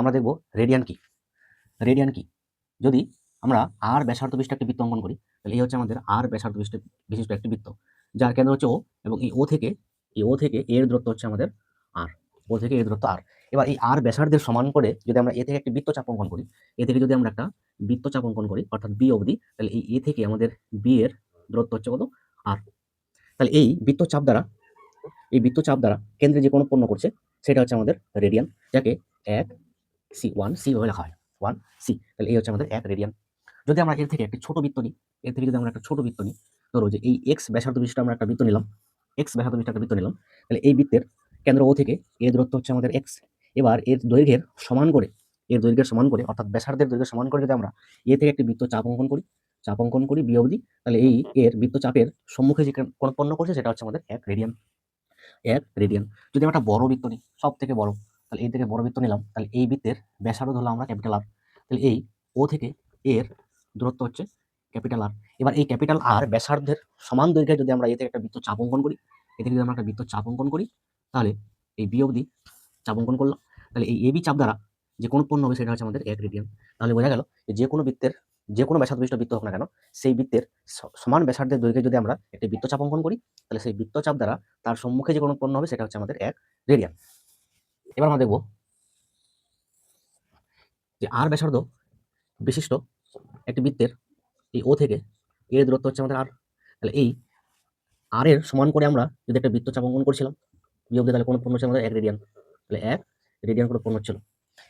আমরা দেখব রেডিয়ান কি। রেডিয়ান কি। যদি আমরা আর ব্যাসার্ধ বিশিষ্ট একটি বৃত্ত অঙ্কন করি, তাহলে এই হচ্ছে আমাদের আর ব্যাসার্ধ বিশিষ্ট বিশিষ্ট একটি বৃত্ত, যার কেন্দ্র হচ্ছে ও এবং এই ও থেকে, এই ও থেকে এর দূরত্ব হচ্ছে আমাদের আর ও থেকে এর দূরত্ব আর এবার এই আর ব্যাসার্ধের সমান করে যদি আমরা এ থেকে একটি বৃত্তচাপ অঙ্কন করি এ থেকে যদি আমরা একটা বৃত্তচাপ অঙ্কন করি, অর্থাৎ বি অবধি, তাহলে এই এ থেকে আমাদের বি এর দূরত্ব হচ্ছে কত? আর তাহলে এই বৃত্তচাপ দ্বারা, এই বৃত্তচাপ দ্বারা কেন্দ্রে যে কোনো পণ্য করছে, সেটা হচ্ছে আমাদের রেডিয়ান যাকে এক সি ওয়ান সি ভাবে লেখা হয়। ওয়ান সি তাহলে এই হচ্ছে আমাদের এক রেডিয়ান যদি আমরা এর থেকে একটি ছোট বৃত্ত নিই, এর থেকে যদি আমরা একটা ছোট বৃত্ত নিই, ধরো যে এই এক্স ব্যাসার্ধ বিশিষ্ট আমরা একটা বৃত্ত নিলাম এক্স ব্যাসার্ধ বিশিষ্ট একটা বৃত্ত নিলাম, তাহলে এই বৃত্তের কেন্দ্র ও থেকে এর দূরত্ব হচ্ছে আমাদের এক্স এবার এর দৈর্ঘ্যের সমান করে, এর দৈর্ঘ্যের সমান করে, অর্থাৎ ব্যাসার্ধের দৈর্ঘ্য সমান করে যদি আমরা এ থেকে একটি বৃত্ত চাপ অঙ্কন করি, চাপ অঙ্কন করি বি অবধি, তাহলে এই এর বৃত্তচাপের সম্মুখে যে কোন পণ্য করছে সেটা হচ্ছে আমাদের এক রেডিয়ান এক রেডিয়ান যদি আমরা একটা বড় বৃত্ত নিই সব থেকে বড় তাহলে এই থেকে বড় বৃত্ত নিলাম, তাহলে এই বৃত্তের ব্যাসার্ধ ধরলাম আমরা ক্যাপিটাল আর তাহলে এই ও থেকে এর দূরত্ব হচ্ছে ক্যাপিটাল আর এবার এই ক্যাপিটাল আর ব্যাসার্ধের সমান দৈর্ঘ্যে যদি আমরা এ থেকে একটা বৃত্ত চাপ অঙ্কন করি এ থেকে যদি আমরা একটা বৃত্ত চাপ অঙ্কন করি, তাহলে এই বি অবধি চাপ অঙ্কন করলাম। তাহলে এই এবি চাপ দ্বারা যে কোনো পণ্য হবে সেটা হচ্ছে আমাদের এক রেডিয়ান তাহলে বোঝা গেল যে কোনো বৃত্তের, যে কোনো ব্যাসার্ধ বিশিষ্ট বৃত্ত হোক না কেন, সেই বৃত্তের সমান ব্যাসার্ধের দৈর্ঘ্যে যদি আমরা একটি বৃত্তচাপ অঙ্কন করি, তাহলে সেই বৃত্তচাপ দ্বারা তার সম্মুখে যে কোনো পণ্য হবে সেটা হচ্ছে আমাদের এক রেডিয়ান এবার আমরা দেখব যে আর ব্যাসার্ধ বিশিষ্ট একটি বৃত্তের এই ও থেকে এর দূরত্ব হচ্ছে আমাদের আর তাহলে এই আর এর সমান করে আমরা যদি একটা বৃত্তচাপ অঙ্কন করছিলাম বিয়োগ তাহলে কোনো পণ্য আমাদের এক রেডিয়ান তাহলে এক রেডিয়ান করে পণ্য ছিল।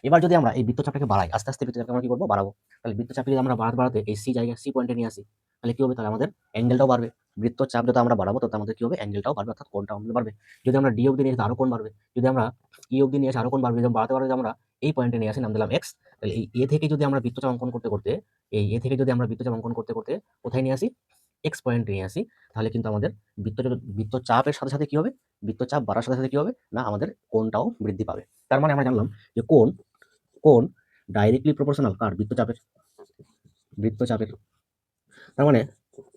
এবার যদি আমরা এই বৃত্তচাপটাকে বাড়াই, আস্তে আস্তে বৃত্তচাপকে আমরা কি করব? বাড়াবো। তাহলে বৃত্তচাপকে যদি আমরা বাড়াতে বাড়াতে এই সি জায়গায় সি পয়েন্টে নিয়ে আসি, তাহলে কি হবে? তাহলে আমাদের অ্যাঙ্গেলটাও বাড়বে। বৃত্তচাপ যত আমরা বাড়াবো, তত আমাদের কি হবে? অ্যাঙ্গেলটাও বাড়বে, অর্থাৎ কোণটাও আমাদের বাড়বে। যদি আমরা ডি অবধি নিয়ে আরও কোন বাড়বে। যদি আমরা ই অবধি নিয়ে আসি আরও কোন বাড়বে। যদি বাড়াতে বাড়াতে আমরা এই পয়েন্টে নিয়ে আসি, নাম দিলাম এক্স তাহলে এই এ থেকে যদি আমরা বৃত্তচাপ অঙ্কন করতে করতে, এই এ থেকে যদি আমরা বৃত্তচাপ অঙ্কন করতে করতে কোথায় নিয়ে আসি? এক্স পয়েন্ট নিয়ে আসি। তাহলে কিন্তু আমাদের বৃত্ত বৃত্তচাপের সাথে সাথে কি হবে? বৃত্তচাপ বাড়ার সাথে সাথে কি হবে? না, আমাদের কোনটাও বৃদ্ধি পাবে। তার মানে আমরা জানলাম যে কোন কোন ডাইরেক্টলি প্রপোর্শনাল কার? বৃত্তচাপের। বৃত্তচাপের। তার মানে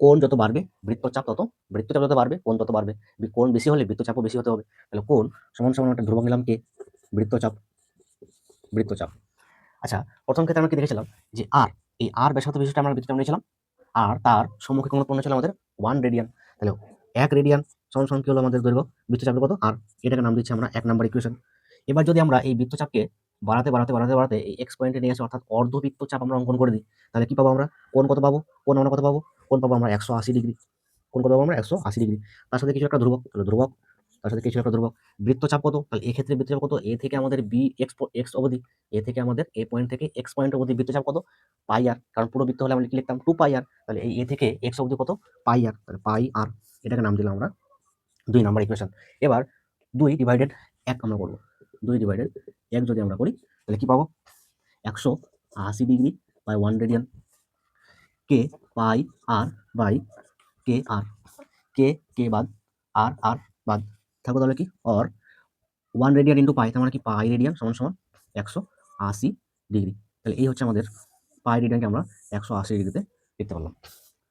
কোণ যত বাড়বে, বৃত্তচাপ তত, বৃত্তচাপ যত বাড়বে কোন তত বাড়বে। কোন বেশি হলে বৃত্তচাপও বেশি হতে হবে। তাহলে কোন সমান সমান একটা ধ্রুবক নিলাম কে? বৃত্তচাপ বৃত্তচাপ। আচ্ছা প্রথম ক্ষেত্রে আমরা কি দেখেছিলাম? যে আর এই আর ব্যাসার্ধ বিশিষ্ট আমরা বৃত্তচাপ নিয়েছিলাম। আর তার সম্মুখে কোনো পণ্য ছিল আমাদের ওয়ান রেডিয়ান তাহলে এক রেডিয়ান সমান সমান কি হলো আমাদের দৈর্ঘ্য? বৃত্তচাপের কত? আর এটাকে নাম দিচ্ছি আমরা এক নাম্বার ইকুয়েশন এবার যদি আমরা এই বৃত্তচাপকে বাড়াতে বাড়াতে বাড়াতে বাড়াতে এই এক্স পয়েন্টে নিয়ে আসি অর্থাৎ অর্ধবৃত্ত চাপ আমরা অঙ্কন করে দিই, তাহলে কি পাবো আমরা? কোন কত পাবো? কোন আমরা কত পাবো? কোন পাবো আমরা একশো আশি ডিগ্রি, কোন কত পাবো আমরা একশো আশি ডিগ্রি। তার সাথে কিছু একটা ধ্রুবক, তাহলে ধ্রুবক, তার সাথে কিছু একটা ধ্রুবক। বৃত্তচাপ কত? তাহলে এক্ষেত্রে বৃত্তচাপ কত? এ থেকে আমাদের বি এক্স এক্স অবধি, এ থেকে আমাদের এ পয়েন্ট থেকে এক্স পয়েন্ট অবধি বৃত্তচাপ কত? পাই আর কারণ পুরো বৃত্ত হলে আমরা কি লিখতাম টু পাই আর তাহলে এই এ থেকে এক্স অবধি কত? পাই আর তাহলে পাই আর এটাকে নাম দিলাম আমরা দুই নাম্বার ইকুয়েশন এবার দুই ডিভাইডেড এক আমরা করব। দুই ডিভাইডেড এক যদি আমরা করি, তাহলে কি পাবো? একশো আশি degree by one radian K pi R by K R, K K বাদ, আর আর বাদ। থাকবে তাহলে কি? Or one radian into pi তার মানে কি? পাই রেডিয়ান সমান সমান একশো আশি ডিগ্রি তাহলে এই হচ্ছে আমাদের পাই রেডিয়ানকে আমরা একশো আশি ডিগ্রিতে দেখতে পারলাম।